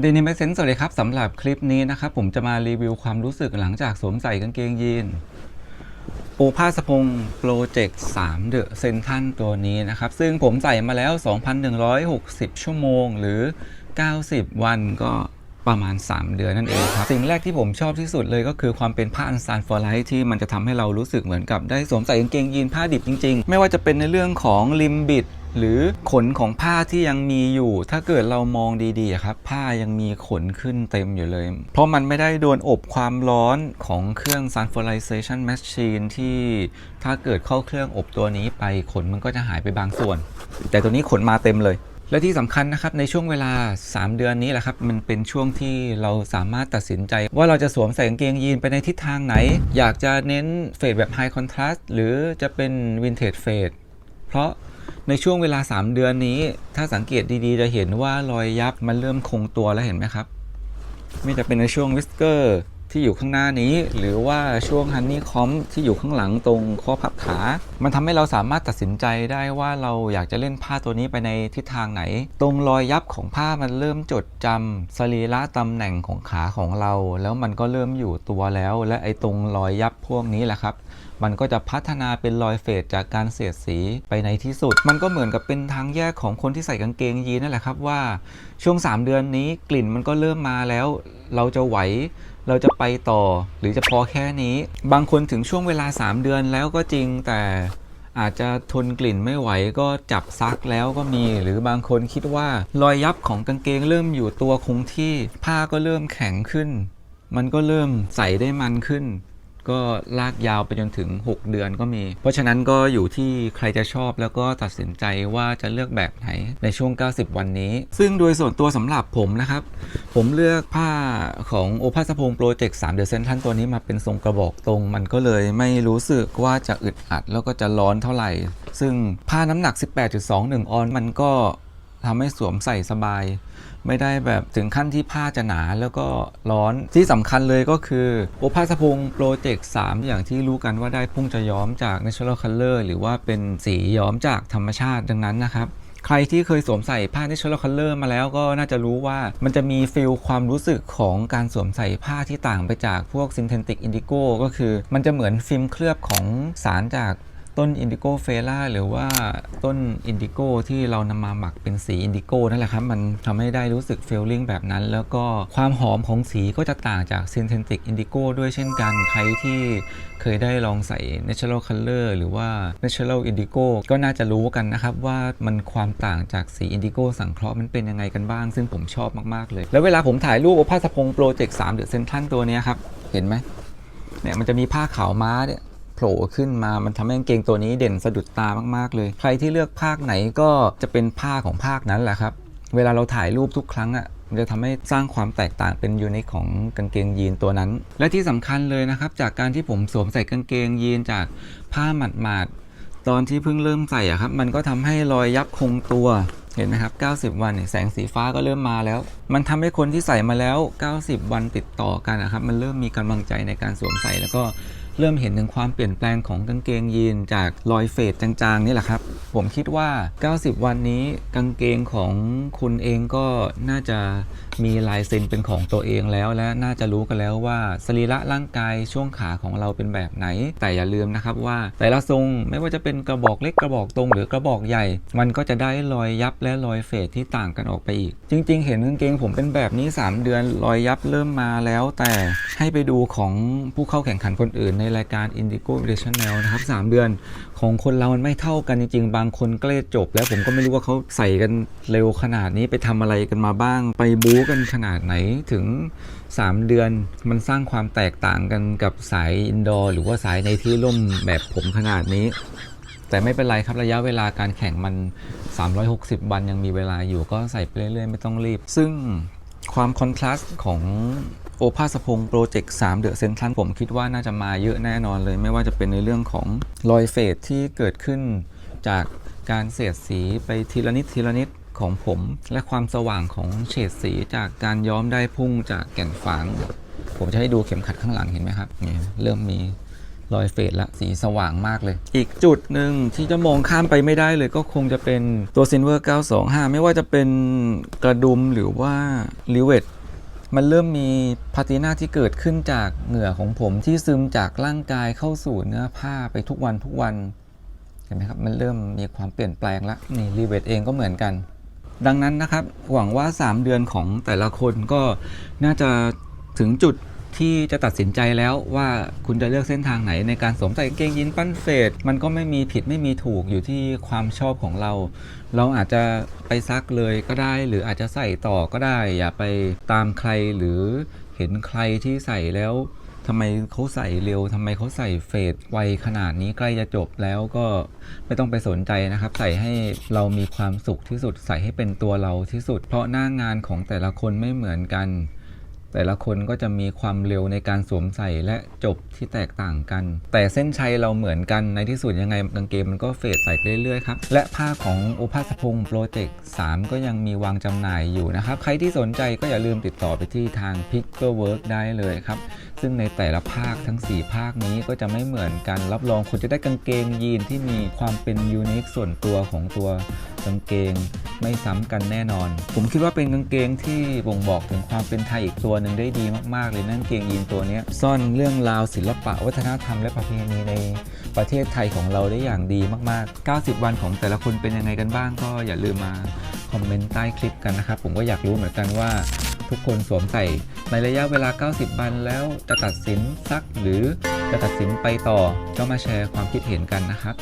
เดนิมเซนสวัสดีครับสำหรับคลิปนี้นะครับผมจะมารีวิวความรู้สึกหลังจากสวมใส่กางเกงยีนโอภาสพงโปรเจกต์3เดอะเซนทันตัวนี้นะครับ ซึ่งผมใส่มาแล้ว 2,160 ชั่วโมงหรือ 90 วันก็ประมาณ 3 เดือนนั่นเองครับ สิ่งแรกที่ผมชอบที่สุดเลยก็คือความเป็นผ้าอันซานฟอร์ไลท์ที่มันจะทำให้เรารู้สึกเหมือนกับได้สวมใส่กางเกงยีนผ้าดิบจริง ๆ ไม่ว่าจะเป็นในเรื่องของริมบิด หรือขนของผ้าที่ยังมีอยู่ ถ้าเกิดเรามองดีๆครับ ผ้ายังมีขนขึ้นเต็มอยู่เลย เพราะมันไม่ได้โดนอบความร้อนของเครื่อง Sunforization Machine ที่ถ้าเกิดเข้าเครื่องอบตัวนี้ไปขนมันก็จะหายไปบางส่วน แต่ตัวนี้ขนมาเต็มเลย และที่สำคัญนะครับในช่วงเวลา 3 เดือนนี้แหละครับ มันเป็นช่วงที่เราสามารถตัดสินใจ ว่าเราจะสวมใส่กางเกงยีนไปในทิศทางไหน อยากจะเน้นเฟดแบบไฮคอนทราสต์หรือจะเป็นวินเทจเฟดเพราะ ในช่วงเวลา 3 เดือนนี้ ถ้าสังเกตดีๆ จะเห็นว่ารอยยับมันเริ่มคงตัวแล้วเห็นไหมครับ ไม่จะเป็นในช่วงวิสเกอร์ ที่อยู่ข้างหน้านี้ หรือว่าช่วงฮันนี่คอมที่อยู่ข้างหลังตรงข้อพับขา มันทำให้เราสามารถตัดสินใจได้ว่าเราอยากจะเล่นผ้าตัวนี้ไปในทิศทางไหน ตรงรอยยับของผ้ามันเริ่มจดจำสรีระตำแหน่งของขาของเรา แล้วมันก็เริ่มอยู่ตัวแล้ว และไอ้ตรงรอยยับพวกนี้แหละครับมันก็จะพัฒนาเป็นรอยเฟดจากการเสียดสีไปในที่สุด มันก็เหมือนกับเป็นทางแยกของคนที่ใส่กางเกงยีนนั่นแหละครับว่าช่วง 3 เดือนนี้กลิ่นมันก็เริ่มมาแล้ว เราจะไหว เราจะไปต่อหรือจะพอแค่นี้ บางคนถึงช่วงเวลา 3 เดือนแล้วก็จริงแต่อาจจะทนกลิ่นไม่ไหวก็จับซักแล้วก็มี หรือบางคนคิดว่ารอยยับของกางเกงเริ่มอยู่ตัวคงที่ ผ้าก็เริ่มแข็งขึ้น มันก็เริ่มใส่ได้มันขึ้น ก็ลากยาวไปจนถึง 6 เดือนก็มี เพราะฉะนั้นก็อยู่ที่ใครจะชอบแล้วก็ตัดสินใจว่าจะเลือกแบบไหนในช่วง 90 วันนี้ ซึ่งโดยส่วนตัวสำหรับผมนะครับ ผมเลือกผ้าของโอภาสพงโปรเจกต์3เดอะเซนทันตัวนี้มาเป็นทรงกระบอกตรง มันก็เลยไม่รู้สึกว่าจะอึดอัดแล้วก็จะร้อนเท่าไหร่ ซึ่งผ้าน้ำหนัก 18.21 ออนซ์มันก็ทำให้สวมใส่สบาย ไม่ได้แบบถึงขั้นที่ผ้าจะหนาแล้วก็ร้อนที่สำคัญเลยก็คือโอภาสพงโปรเจกต์3อย่างที่รู้กันว่าได้พุ่งจะย้อมจาก Natural Color หรือว่าเป็นสีย้อมจากธรรมชาติดังนั้นนะครับใครที่เคยสวมใส่ผ้า Natural Color มาแล้วก็น่าจะรู้ว่ามันจะมีฟิลความรู้สึกของการสวมใส่ผ้าที่ต่างไปจากพวก Synthetic Indigo ก็คือ มันจะเหมือนฟิล์มเคลือบของสารจาก ต้นอินดิโกเฟล่าหรือว่าต้นอินดิโกที่เรานำมาหมักเป็นสีอินดิโกนั่นแหละครับ มันทำให้ได้รู้สึกเฟลลิ่งแบบนั้น แล้วก็ความหอมของสีก็จะต่างจากซินเทนติกอินดิโกด้วยเช่นกัน ใครที่เคยได้ลองใส่ Natural Color หรือว่า Natural Indigo ก็น่าจะรู้กันนะครับ ว่ามันความต่างจากสีอินดิโกสังเคราะห์มันเป็นยังไงกันบ้าง ซึ่งผมชอบมาก ๆ เลย แล้วเวลาผมถ่ายรูปโอภาสพงโปรเจกต์3เดือะเซนทันตัวนี้ครับ เห็นไหมเนี่ยมันจะมีผ้าขาวม้าเนี่ย โผล่ขึ้นมา มันทำให้กางเกงตัวนี้เด่นสะดุดตามากๆเลย ใครที่เลือกภาคไหนก็จะเป็นผ้าของภาคนั้นแหละครับ เวลาเราถ่ายรูปทุกครั้งอะ่ะมันจะทำให้สร้างความแตกต่างเป็นยูนิคของกางเกงยีนตัวนั้น และที่สำคัญเลยนะครับ จากการที่ผมสวมใส่กางเกงยีนจากผ้าหมาดๆตอนที่เพิ่งเริ่มใส่อะครับ มันก็ทำให้รอยยับคงตัวเห็นไหมครับ 90 วันเนี่ยแสงสีฟ้าก็เริ่มมาแล้ว มันทำให้คนที่ใส่มาแล้ว 90 วันติดต่อกันนะครับ มันเริ่มมีกำลังใจในการสวมใส่แล้วก็ เริ่มเห็นถึงความเปลี่ยนแปลงของกางเกงยีนจากรอยเฟดจางๆนี่แหละครับ ผมคิดว่า 90 วันนี้กางเกงของคุณเองก็น่าจะมีลายเซ็นเป็นของตัวเองแล้ว และน่าจะรู้กันแล้วว่าสรีระร่างกายช่วงขาของเราเป็นแบบไหน แต่อย่าลืมนะครับว่าแต่ละทรงไม่ว่าจะเป็นกระบอกเล็กกระบอกตรงหรือกระบอกใหญ่ มันก็จะได้รอยยับและรอยเฟดที่ต่างกันออกไปอีก จริง ๆ เห็นกางเกงผมเป็นแบบนี้ 3 เดือนรอยยับเริ่มมาแล้ว แต่ให้ไปดูของผู้เข้าแข่งขันคนอื่นในรายการ Indigo International นะครับ 3 เดือนของคนเรามันไม่เท่ากันจริง ๆ บางคนเกรดจบ แล้วผมก็ไม่รู้ว่าเขาใส่กันเร็วขนาดนี้ไปทำอะไรกันมาบ้าง ไปบู๊กันขนาดไหนถึง 3 เดือนมันสร้างความแตกต่างกันกับสายอินดอร์หรือว่าสายในที่ร่มแบบผมขนาดนี้ แต่ไม่เป็นไรครับระยะเวลาการแข่งมัน 360 วันยังมีเวลาอยู่ก็ใส่ไปเรื่อยๆ ไม่ต้องรีบ ซึ่งความคอนทราสต์ของ โอภาสพงโปรเจกต์3เดอะเซนทันผมคิดว่าน่าจะมาเยอะแน่นอนเลย ไม่ว่าจะเป็นในเรื่องของรอยเฟดที่เกิดขึ้นจากการเสียดสีไปทีละนิดทีละนิดของผม และความสว่างของเฉดสีจากการย้อมได้พุ่งจากแก่นฝางผมจะให้ดูเข็มขัดข้างหลังเห็นไหมครับเนี่ยเริ่มมีรอยเฟดละสีสว่างมากเลย อีกจุดหนึ่งที่จะมองข้ามไปไม่ได้เลยก็คงจะเป็นตัว Silver 925 ไม่ว่าจะเป็นกระดุมหรือว่าลิเวต มันเริ่มมีพาตินาที่เกิดขึ้นจากเหงื่อของผมที่ซึมจากร่างกายเข้าสู่เนื้อผ้าไปทุกวันทุกวันเห็นไหมครับมันเริ่มมีความเปลี่ยนแปลงแล้วนี่รีเวทเองก็เหมือนกัน ดังนั้นนะครับหวังว่า 3 เดือนของแต่ละคนก็น่าจะถึงจุด ที่จะตัดสินใจแล้วว่าคุณจะเลือกเส้นทางไหนในการสวมใส่กางเกงยีนปั้นเฟดมันก็ไม่มีผิดไม่มีถูกอยู่ที่ความชอบของเรา เราอาจจะไปซักเลยก็ได้ หรืออาจจะใส่ต่อก็ได้ อย่าไปตามใครหรือเห็นใครที่ใส่แล้วทำไมเขาใส่เร็วทำไมเขาใส่เฟดไวขนาดนี้ใกล้จะจบแล้วก็ไม่ต้องไปสนใจนะครับ ใส่ให้เรามีความสุขที่สุด ใส่ให้เป็นตัวเราที่สุด เพราะหน้างานของแต่ละคนไม่เหมือนกัน แต่ละคนก็จะมีความเร็วในการสวมใส่และจบที่แตกต่างกัน แต่เส้นชัยเราเหมือนกันในที่สุดยังไงกางเกงมันก็เฟดใส่ไปเรื่อยๆครับ และผ้าของโอภาสพงศ์โปรเจกต์3ก็ยังมีวางจำหน่ายอยู่นะครับ ใครที่สนใจก็อย่าลืมติดต่อไปที่ทาง p i c k e r Work ได้เลยครับ ซึ่งในแต่ละภาคทั้ง 4 ภาคนี้ก็จะไม่เหมือนกัน รับรองคุณจะได้กางเกงยีนที่มีความเป็นยูนิคส่วนตัวของตัวกางเกง ไม่ซ้ำกันแน่นอน ผมคิดว่าเป็นกางเกงที่บ่งบอกถึงความเป็นไทยอีกตัวหนึ่งได้ดีมากๆเลยนั่นกางเกงยีนตัวนี้ซ่อนเรื่องราวศิลปะวัฒนธรรมและประเพณีในประเทศไทยของเราได้อย่างดีมากๆ 90 วันของแต่ละคนเป็นยังไงกันบ้างก็อย่าลืมมาคอมเมนต์ใต้คลิปกันนะครับ ผมก็อยากรู้เหมือนกันว่า ทุกคนสวมใส่ในระยะเวลา 90 วันแล้วจะตัดสินซักหรือจะตัดสินไปต่อก็มาแชร์ความคิดเห็นกันนะครับ